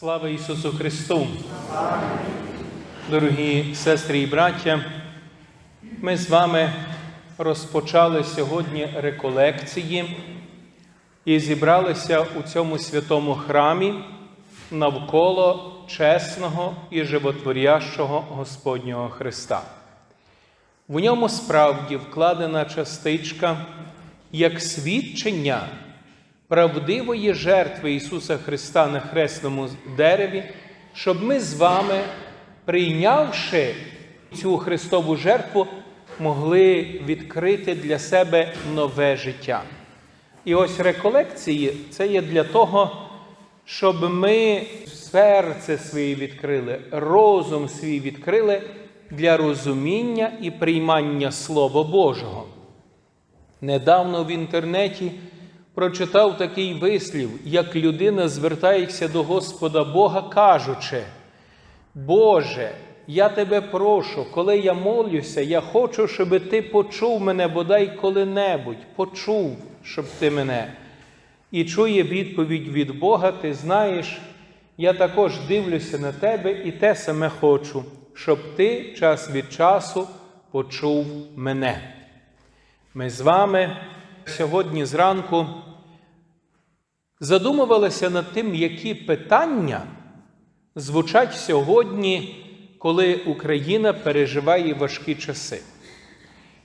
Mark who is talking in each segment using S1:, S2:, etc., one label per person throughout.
S1: Слава Ісусу Христу! Дорогі сестри і браття, ми з вами розпочали сьогодні реколекції і зібралися у цьому святому храмі навколо чесного і животворящого Господнього Христа. В ньому справді вкладена частичка як свідчення правдивої жертви Ісуса Христа на хресному дереві, щоб ми з вами, прийнявши цю Христову жертву, могли відкрити для себе нове життя. І ось реколекції це є для того, щоб ми серце своє відкрили, розум свій відкрили для розуміння і приймання Слова Божого. Недавно в інтернеті прочитав такий вислів, як людина звертається до Господа Бога, кажучи: Боже, я тебе прошу, коли я молюся, я хочу, щоб ти почув мене бодай коли-небудь, почув, щоб ти мене. І чує відповідь від Бога, ти знаєш, я також дивлюся на тебе і те саме хочу, щоб ти час від часу почув мене. Ми з вами сьогодні зранку задумувалися над тим, які питання звучать сьогодні, коли Україна переживає важкі часи.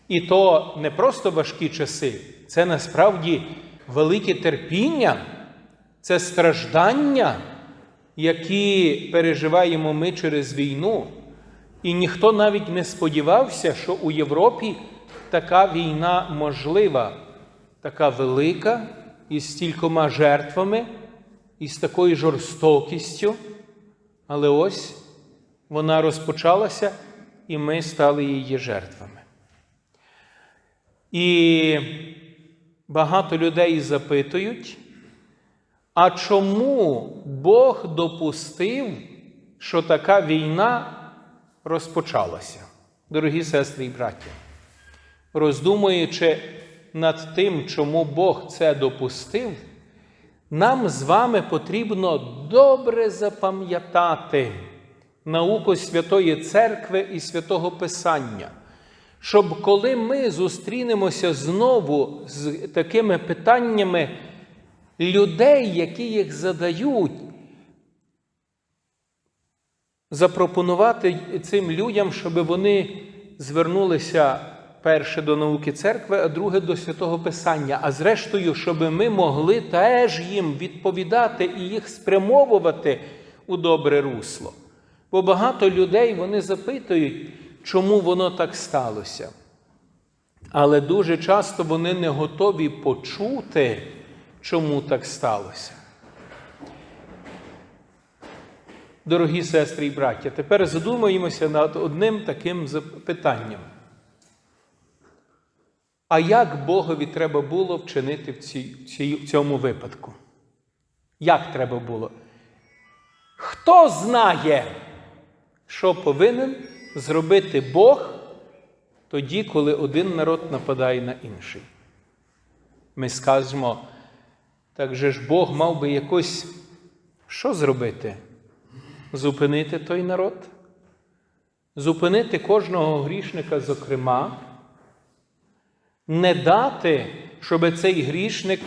S1: І то не просто важкі часи, це насправді велике терпіння, це страждання, які переживаємо ми через війну. І ніхто навіть не сподівався, що у Європі така війна можлива, така велика, із стількома жертвами, і з такою жорстокістю. Але ось вона розпочалася, і ми стали її жертвами. І багато людей запитують, а чому Бог допустив, що така війна розпочалася? Дорогі сестри і браття, роздумуючи над тим, чому Бог це допустив, нам з вами потрібно добре запам'ятати науку Святої Церкви і Святого Писання, щоб коли ми зустрінемося знову з такими питаннями людей, які їх задають, запропонувати цим людям, щоб вони звернулися перше до науки церкви, а друге до святого Писання. А зрештою, щоб ми могли теж їм відповідати і їх спрямовувати у добре русло. Бо багато людей вони запитують, чому воно так сталося. Але дуже часто вони не готові почути, чому так сталося. Дорогі сестри і браття, тепер задумаємося над одним таким питанням. А як Богові треба було вчинити в, цій, в цьому випадку? Як треба було? Хто знає, що повинен зробити Бог тоді, коли один народ нападає на інший? Ми скажемо, так же ж Бог мав би якось що зробити? Зупинити той народ? Зупинити кожного грішника, зокрема, не дати, щоб цей грішник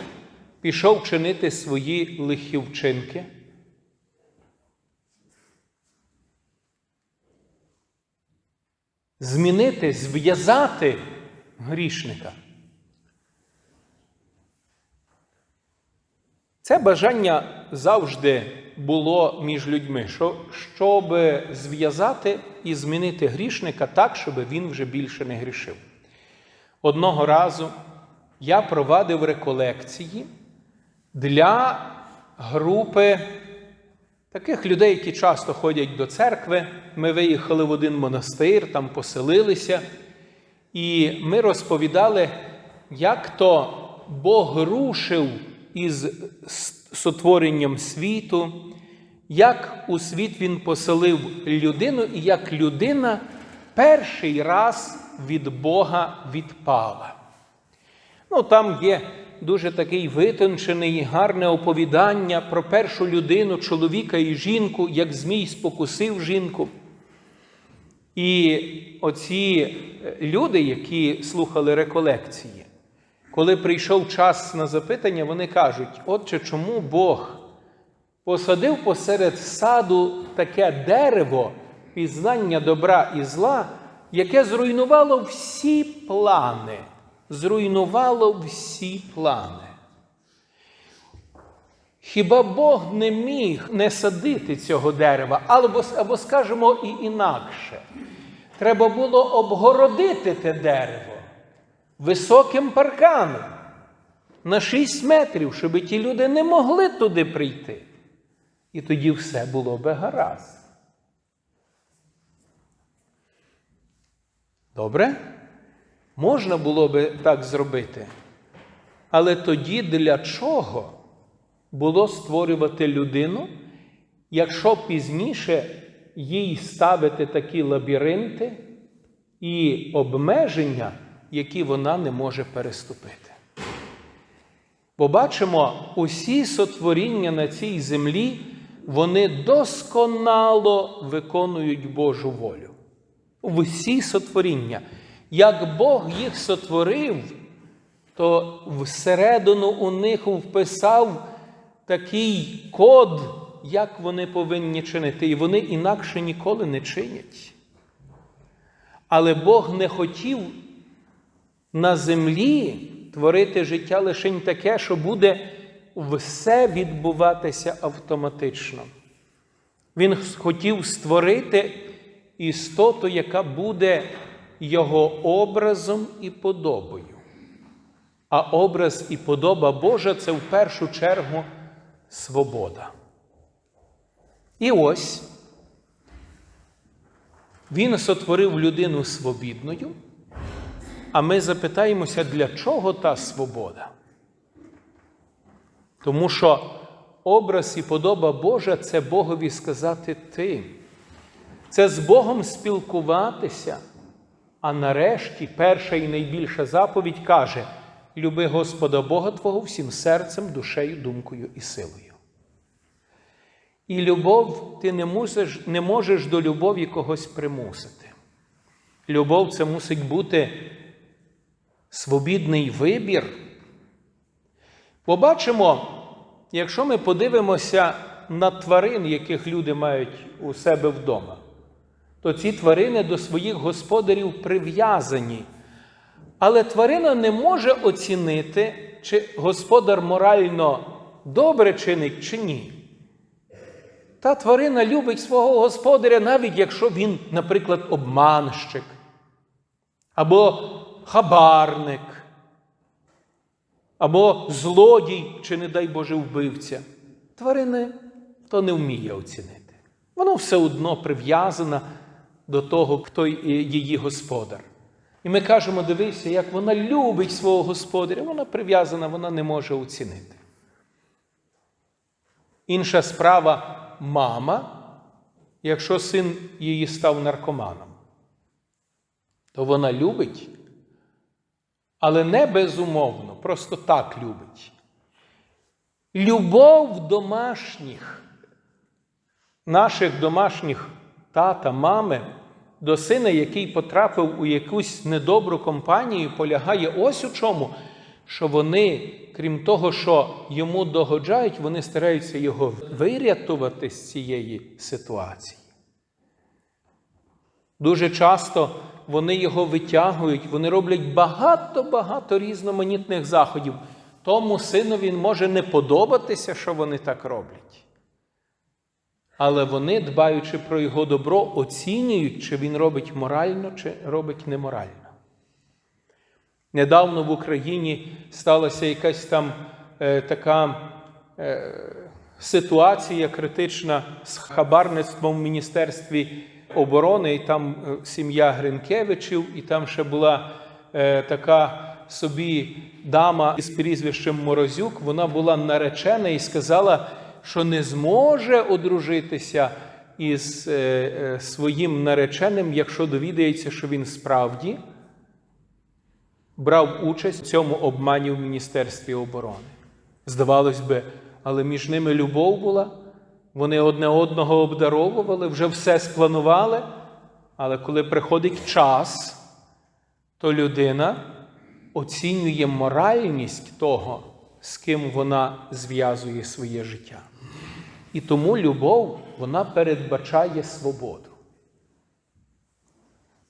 S1: пішов чинити свої лихі вчинки? Змінити, зв'язати грішника. Це бажання завжди було між людьми, щоб зв'язати і змінити грішника так, щоб він вже більше не грішив. Одного разу я провадив реколекції для групи таких людей, які часто ходять до церкви. Ми виїхали в один монастир, там поселилися, і ми розповідали, як то Бог рушив із сотворенням світу, як у світ Він поселив людину, і як людина перший раз від Бога відпала. Ну, там є дуже такий витончений, і гарне оповідання про першу людину, чоловіка і жінку, як Змій спокусив жінку. І оці е, люди, які слухали реколекції, коли прийшов час на запитання, вони кажуть: Отче, чому Бог посадив посеред саду таке дерево пізнання добра і зла, яке зруйнувало всі плани, зруйнувало всі плани. Хіба Бог не міг не садити цього дерева, або, або скажемо і інакше. Треба було обгородити те дерево високим парканом на 6 метрів, щоб ті люди не могли туди прийти. І тоді все було би гаразд. Добре? Можна було би так зробити. Але тоді для чого було створювати людину, якщо пізніше їй ставити такі лабіринти і обмеження, які вона не може переступити? Бо бачимо, усі сотворіння на цій землі, вони досконало виконують Божу волю. Всі сотворіння. Як Бог їх сотворив, то всередину у них вписав такий код, як вони повинні чинити, і вони інакше ніколи не чинять. Але Бог не хотів на землі творити життя лише таке, що буде все відбуватися автоматично. Він хотів створити істоту, яка буде його образом і подобою. А образ і подоба Божа це в першу чергу свобода. І ось він сотворив людину свобідною, а ми запитаємося, для чого та свобода? Тому що образ і подоба Божа це Богові сказати ти. Це з Богом спілкуватися. А нарешті перша і найбільша заповідь каже: люби Господа Бога Твого всім серцем, душею, думкою і силою. І любов ти не можеш, не можеш до любові когось примусити. Любов це мусить бути свобідний вибір. Побачимо, якщо ми подивимося на тварин, яких люди мають у себе вдома, то ці тварини до своїх господарів прив'язані. Але тварина не може оцінити, чи господар морально добре чинить, чи ні. Та тварина любить свого господаря, навіть якщо він, наприклад, обманщик або хабарник, або злодій, чи, не дай Боже, вбивця. Тварини то не вміє оцінити. Воно все одно прив'язана до того, хто її господар. І ми кажемо, дивися, як вона любить свого господаря, вона прив'язана, вона не може оцінити. Інша справа мама, якщо син її став наркоманом, то вона любить, але не безумовно, просто так любить. Любов домашніх, наших домашніх тата, мами до сина, який потрапив у якусь недобру компанію, полягає ось у чому, що вони, крім того, що йому догоджають, вони стараються його вирятувати з цієї ситуації. Дуже часто вони його витягують, вони роблять багато-багато різноманітних заходів. Тому синові може не подобатися, що вони так роблять. Але вони, дбаючи про його добро, оцінюють, чи він робить морально, чи робить неморально. Недавно в Україні сталася якась там е, така е, ситуація критична з хабарництвом в Міністерстві оборони, і там е, сім'я Гринкевичів, і там ще була е, така собі дама із прізвищем Морозюк, вона була наречена і сказала, що не зможе одружитися із е, е, своїм нареченим, якщо довідається, що він справді брав участь у цьому обмані в Міністерстві оборони. Здавалось би, але між ними любов була, вони одне одного обдаровували, вже все спланували. Але коли приходить час, то людина оцінює моральність того, з ким вона зв'язує своє життя. І тому любов вона передбачає свободу.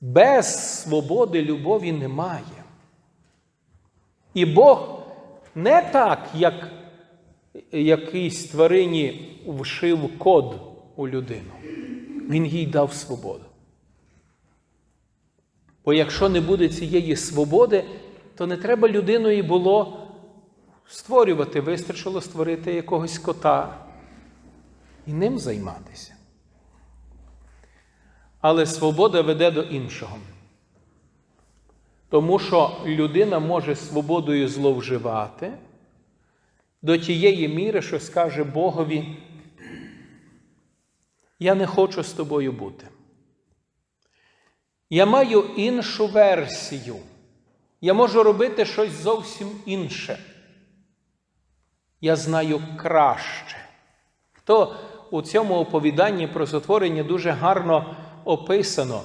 S1: Без свободи любові немає. І Бог не так, як якийсь тварині вшив код у людину. Він їй дав свободу. Бо якщо не буде цієї свободи, то не треба людиною було створювати, вистачило створити якогось кота і ним займатися. Але свобода веде до іншого. Тому що людина може свободою зловживати до тієї міри, що скаже Богові, я не хочу з тобою бути. Я маю іншу версію. Я можу робити щось зовсім інше. Я знаю краще. То у цьому оповіданні про сотворення дуже гарно описано,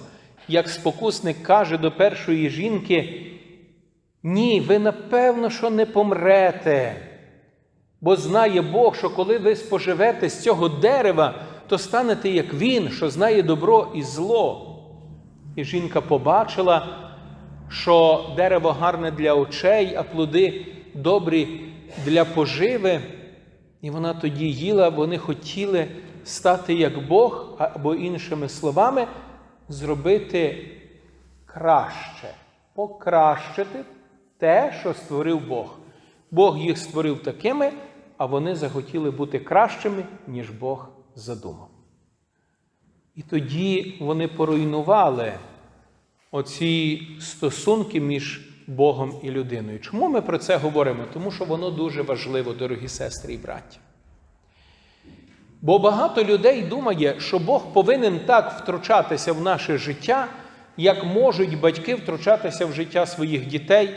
S1: як спокусник каже до першої жінки: ні, ви напевно, що не помрете. Бо знає Бог, що коли ви споживете з цього дерева, то станете як Він, що знає добро і зло. І жінка побачила, що дерево гарне для очей, а плоди добрі для поживи. І вона тоді їла, вони хотіли стати як Бог, або іншими словами, зробити краще, покращити те, що створив Бог. Бог їх створив такими, а вони захотіли бути кращими, ніж Бог задумав. І тоді вони поруйнували оці стосунки між Богом і людиною. Чому ми про це говоримо? Тому що воно дуже важливо, дорогі сестри і браті. Бо багато людей думає, що Бог повинен так втручатися в наше життя, як можуть батьки втручатися в життя своїх дітей,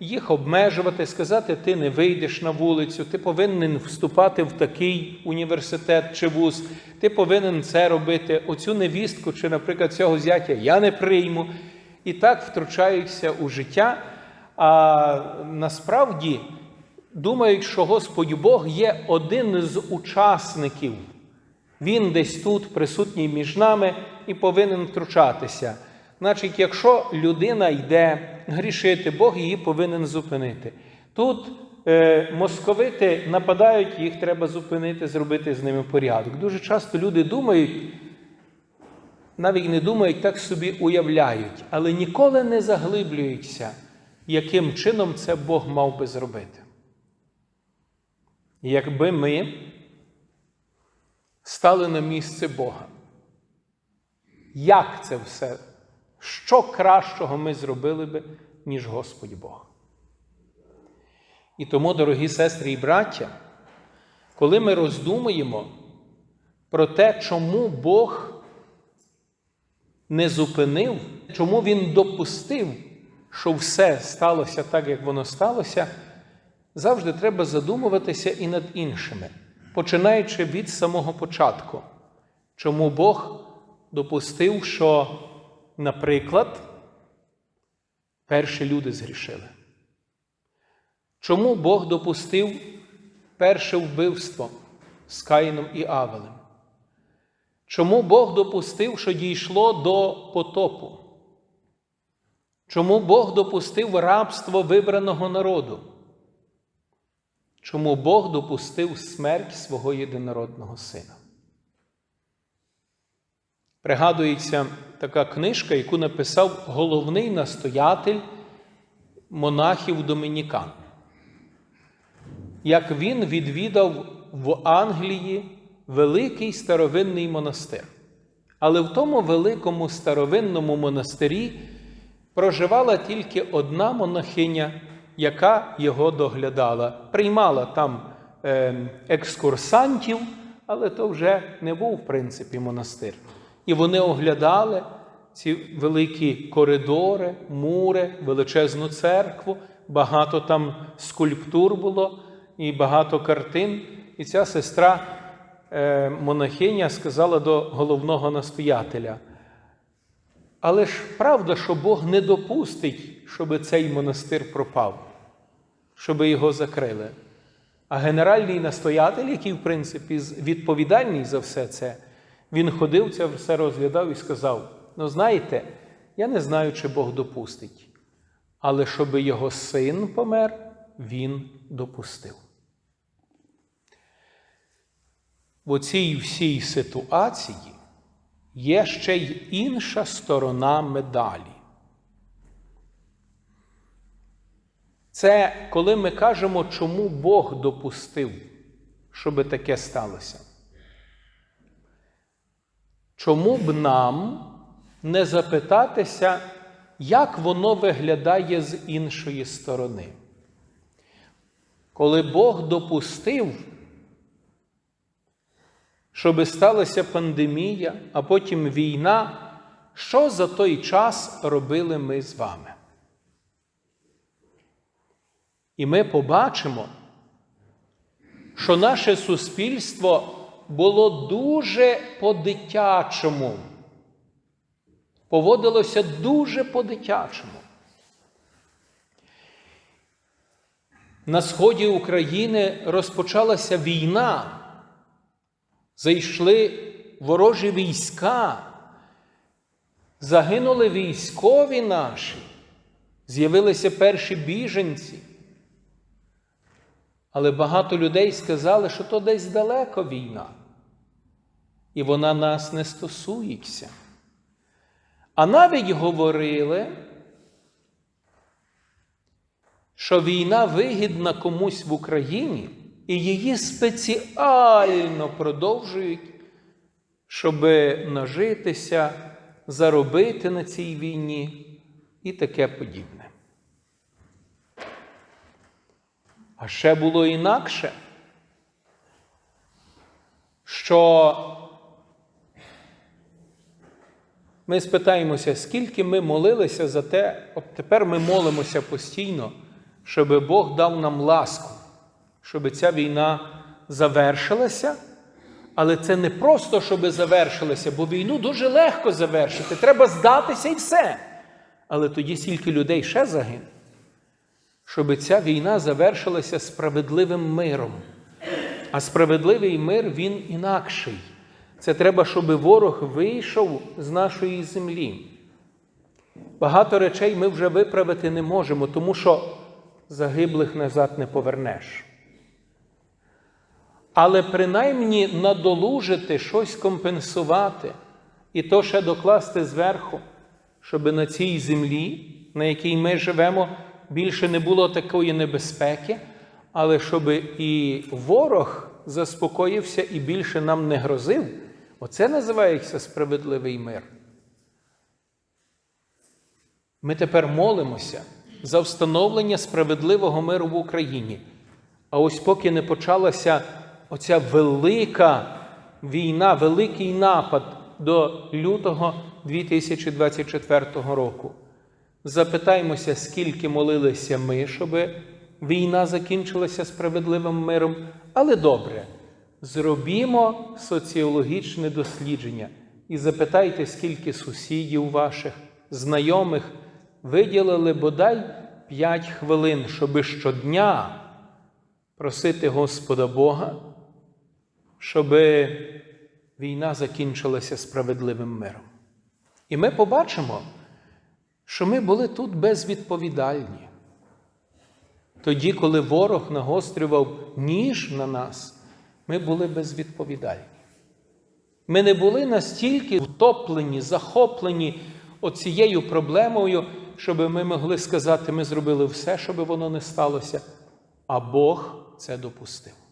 S1: їх обмежувати, сказати, ти не вийдеш на вулицю, ти повинен вступати в такий університет чи вуз, ти повинен це робити, оцю невістку чи, наприклад, цього зятя я не прийму. І так втручаються у життя. А насправді думають, що Господь Бог є один з учасників. Він десь тут присутній між нами і повинен втручатися. Значить, якщо людина йде грішити, Бог її повинен зупинити. Тут е, московити нападають, їх треба зупинити, зробити з ними порядок. Дуже часто люди думають, навіть не думають, так собі уявляють, але ніколи не заглиблюються, яким чином це Бог мав би зробити. Якби ми стали на місце Бога, як це все? Що кращого ми зробили би, ніж Господь Бог? І тому, дорогі сестри і браття, коли ми роздумуємо про те, чому Бог не зупинив, чому Він допустив, що все сталося так, як воно сталося, завжди треба задумуватися і над іншими, починаючи від самого початку, чому Бог допустив, що, наприклад, перші люди згрішили. Чому Бог допустив перше вбивство з Каїном і Авелем? Чому Бог допустив, що дійшло до потопу? Чому Бог допустив рабство вибраного народу? Чому Бог допустив смерть свого єдинородного сина? Пригадується така книжка, яку написав головний настоятель монахів Домінікан. Як він відвідав в Англії великий старовинний монастир. Але в тому великому старовинному монастирі проживала тільки одна монахиня, яка його доглядала. Приймала там е, екскурсантів, але то вже не був, в принципі, монастир. І вони оглядали, ці великі коридори, мури, величезну церкву, багато там скульптур було і багато картин. І ця сестра е, монахиня сказала до головного настоятеля. Але ж правда, що Бог не допустить, щоб цей монастир пропав, щоб його закрили. А генеральний настоятель, який, в принципі, відповідальний за все це, він ходив, це все розглядав і сказав: ну, знаєте, я не знаю, чи Бог допустить, але щоб його син помер, він допустив. В цій всій ситуації є ще й інша сторона медалі. Це коли ми кажемо, чому Бог допустив, щоб таке сталося. Чому б нам не запитатися, як воно виглядає з іншої сторони? Коли Бог допустив, щоб сталася пандемія, а потім війна, що за той час робили ми з вами? І ми побачимо, що наше суспільство було дуже по-дитячому, поводилося дуже по-дитячому. На сході України розпочалася війна, зайшли ворожі війська, загинули військові наші, з'явилися перші біженці. Але багато людей сказали, що то десь далеко війна, і вона нас не стосується. А навіть говорили, що війна вигідна комусь в Україні, і її спеціально продовжують, щоб нажитися, заробити на цій війні і таке подібне. А ще було інакше, що ми спитаємося, скільки ми молилися за те, от тепер ми молимося постійно, щоб Бог дав нам ласку, щоб ця війна завершилася. Але це не просто, щоб завершилася, бо війну дуже легко завершити. Треба здатися і все. Але тоді стільки людей ще загине щоб ця війна завершилася справедливим миром. А справедливий мир він інакший. Це треба, щоб ворог вийшов з нашої землі. Багато речей ми вже виправити не можемо, тому що загиблих назад не повернеш. Але принаймні надолужити щось компенсувати і то ще докласти зверху, щоб на цій землі, на якій ми живемо, більше не було такої небезпеки, але щоб і ворог заспокоївся і більше нам не грозив, оце називається справедливий мир. Ми тепер молимося за встановлення справедливого миру в Україні. А ось поки не почалася оця велика війна, великий напад до лютого 2024 року. Запитаймося, скільки молилися ми, щоб війна закінчилася справедливим миром. Але добре, зробімо соціологічне дослідження і запитайте, скільки сусідів ваших, знайомих виділили бодай 5 хвилин, щоби щодня просити Господа Бога, щоб війна закінчилася справедливим миром. І ми побачимо що ми були тут безвідповідальні. Тоді, коли ворог нагострював ніж на нас, ми були безвідповідальні. Ми не були настільки втоплені, захоплені оцією проблемою, щоб ми могли сказати, ми зробили все, щоб воно не сталося, а Бог це допустив.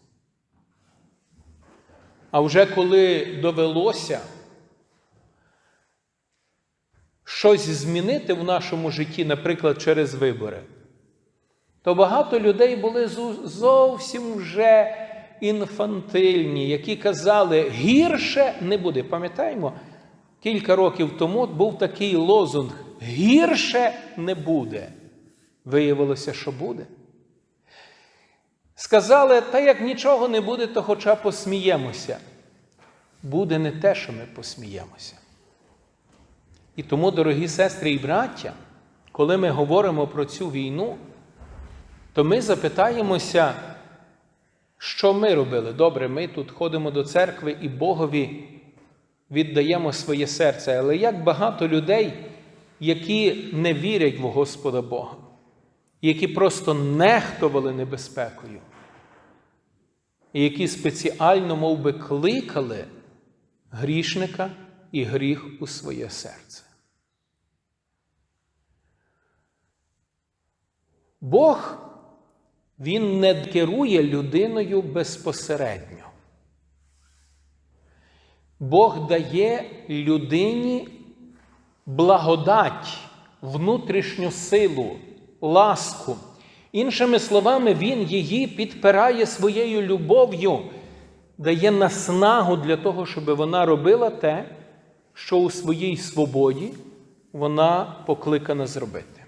S1: А вже коли довелося щось змінити в нашому житті, наприклад, через вибори, то багато людей були зовсім вже інфантильні, які казали, гірше не буде. Пам'ятаємо, кілька років тому був такий лозунг гірше не буде. Виявилося, що буде. Сказали, та як нічого не буде, то хоча посміємося. Буде не те, що ми посміємося. І тому, дорогі сестри і браття, коли ми говоримо про цю війну, то ми запитаємося, що ми робили. Добре, ми тут ходимо до церкви і Богові віддаємо своє серце. Але як багато людей, які не вірять в Господа Бога, які просто нехтували небезпекою, і які спеціально мов би, кликали грішника і гріх у своє серце. Бог Він не керує людиною безпосередньо. Бог дає людині благодать, внутрішню силу, ласку. Іншими словами, Він її підпирає своєю любов'ю, дає наснагу для того, щоб вона робила те, що у своїй свободі вона покликана зробити.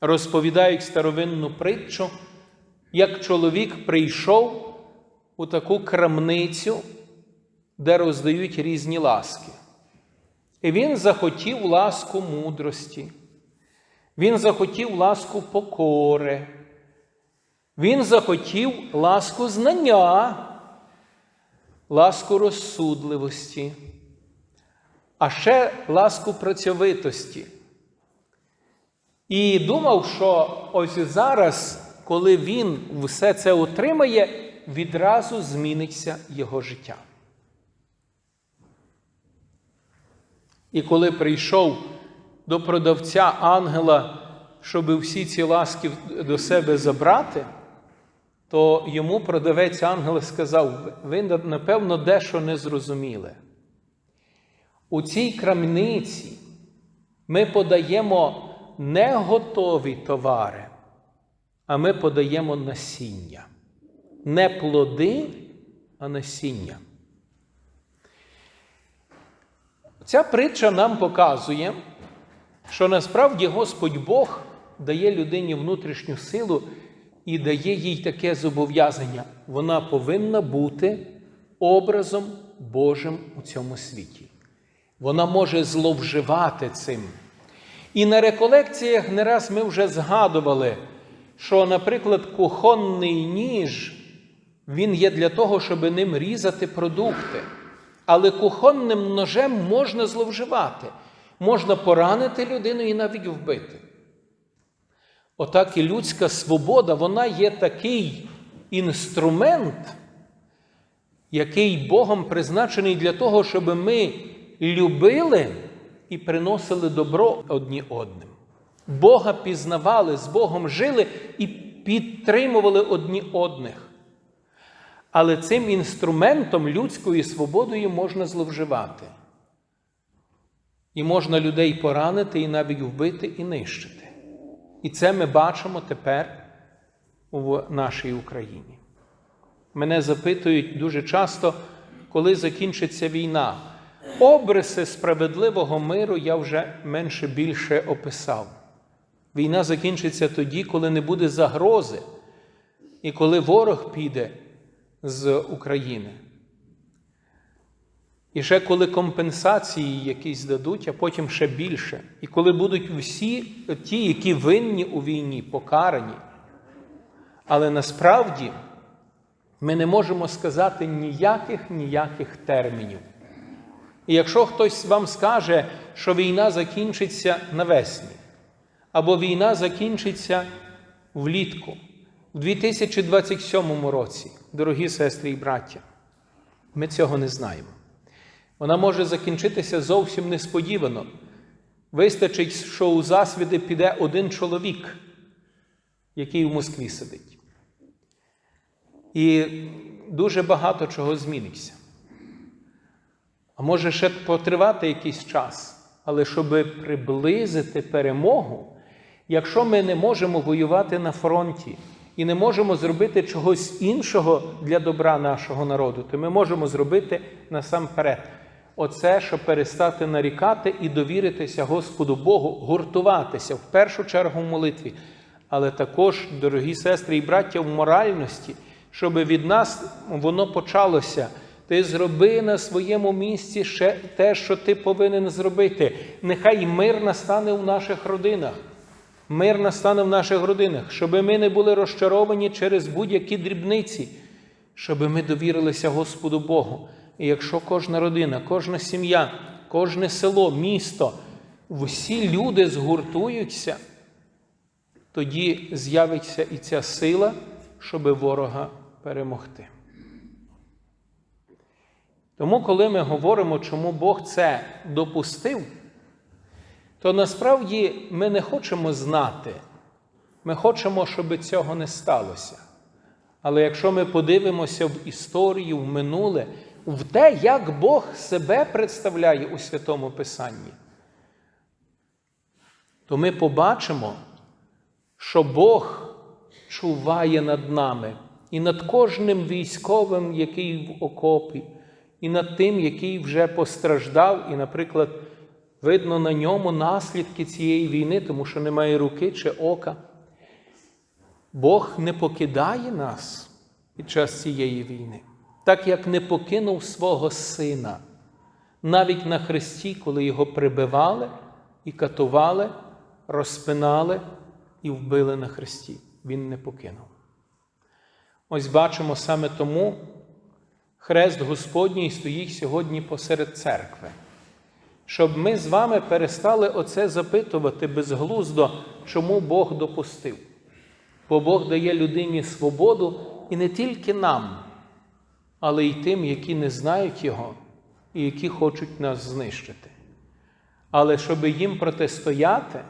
S1: Розповідають старовинну притчу, як чоловік прийшов у таку крамницю, де роздають різні ласки. І він захотів ласку мудрості, він захотів ласку покори, він захотів ласку знання, ласку розсудливості, а ще ласку працьовитості. І думав, що ось зараз, коли він все це отримає, відразу зміниться його життя. І коли прийшов до продавця ангела, щоб всі ці ласки до себе забрати, то йому продавець ангела сказав: ви, напевно, дещо не зрозуміли. У цій крамниці ми подаємо не готові товари, а ми подаємо насіння. Не плоди, а насіння. Ця притча нам показує, що насправді Господь Бог дає людині внутрішню силу і дає їй таке зобов'язання. Вона повинна бути образом Божим у цьому світі. Вона може зловживати цим. І на реколекціях не раз ми вже згадували, що, наприклад, кухонний ніж, він є для того, щоб ним різати продукти. Але кухонним ножем можна зловживати, можна поранити людину і навіть вбити. Отак і людська свобода, вона є такий інструмент, який Богом призначений для того, щоб ми любили і приносили добро одні одним. Бога пізнавали, з Богом жили і підтримували одні одних. Але цим інструментом людської свободою можна зловживати. І можна людей поранити, і навіть вбити, і нищити. І це ми бачимо тепер у нашій Україні. Мене запитують дуже часто, коли закінчиться війна. Обриси справедливого миру я вже менше більше описав. Війна закінчиться тоді, коли не буде загрози, і коли ворог піде з України. І ще коли компенсації якісь дадуть, а потім ще більше. І коли будуть всі ті, які винні у війні, покарані. Але насправді ми не можемо сказати ніяких ніяких термінів. І якщо хтось вам скаже, що війна закінчиться навесні, або війна закінчиться влітку, у 2027 році, дорогі сестри і браття, ми цього не знаємо. Вона може закінчитися зовсім несподівано. Вистачить, що у засвіди піде один чоловік, який в Москві сидить. І дуже багато чого зміниться. А може ще потривати якийсь час, але щоб приблизити перемогу, якщо ми не можемо воювати на фронті і не можемо зробити чогось іншого для добра нашого народу, то ми можемо зробити насамперед оце, щоб перестати нарікати і довіритися Господу Богу, гуртуватися в першу чергу в молитві, але також, дорогі сестри і браття, в моральності, щоб від нас воно почалося. Ти зроби на своєму місці ще те, що ти повинен зробити. Нехай мир настане в наших родинах. Мир настане в наших родинах, щоб ми не були розчаровані через будь-які дрібниці, щоб ми довірилися Господу Богу. І якщо кожна родина, кожна сім'я, кожне село, місто, всі люди згуртуються, тоді з'явиться і ця сила, щоб ворога перемогти. Тому, коли ми говоримо, чому Бог це допустив, то насправді ми не хочемо знати, ми хочемо, щоб цього не сталося. Але якщо ми подивимося в історію, в минуле, в те, як Бог себе представляє у Святому Писанні, то ми побачимо, що Бог чуває над нами і над кожним військовим, який в окопі, і над тим, який вже постраждав, і, наприклад, видно на ньому наслідки цієї війни, тому що немає руки чи ока. Бог не покидає нас під час цієї війни, так як не покинув свого сина. Навіть на хресті, коли його прибивали і катували, розпинали і вбили на хресті. Він не покинув. Ось бачимо саме тому хрест Господній стоїть сьогодні посеред церкви. Щоб ми з вами перестали оце запитувати безглуздо, чому Бог допустив. Бо Бог дає людині свободу і не тільки нам, але й тим, які не знають Його і які хочуть нас знищити. Але щоб їм протистояти,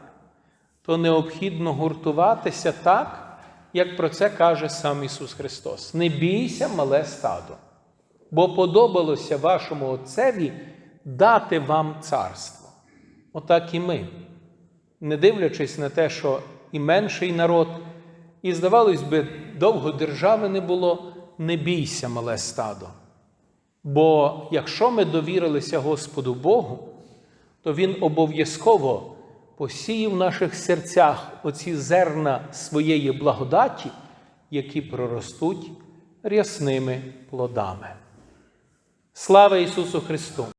S1: то необхідно гуртуватися так, як про це каже сам Ісус Христос. Не бійся, мале стадо, бо подобалося вашому Отцеві дати вам царство. Отак і ми, не дивлячись на те, що і менший народ, і, здавалось би, довго держави не було, не бійся, мале стадо. Бо якщо ми довірилися Господу Богу, то Він обов'язково посіє в наших серцях оці зерна своєї благодаті, які проростуть рясними плодами. Слава Ісусу Христу!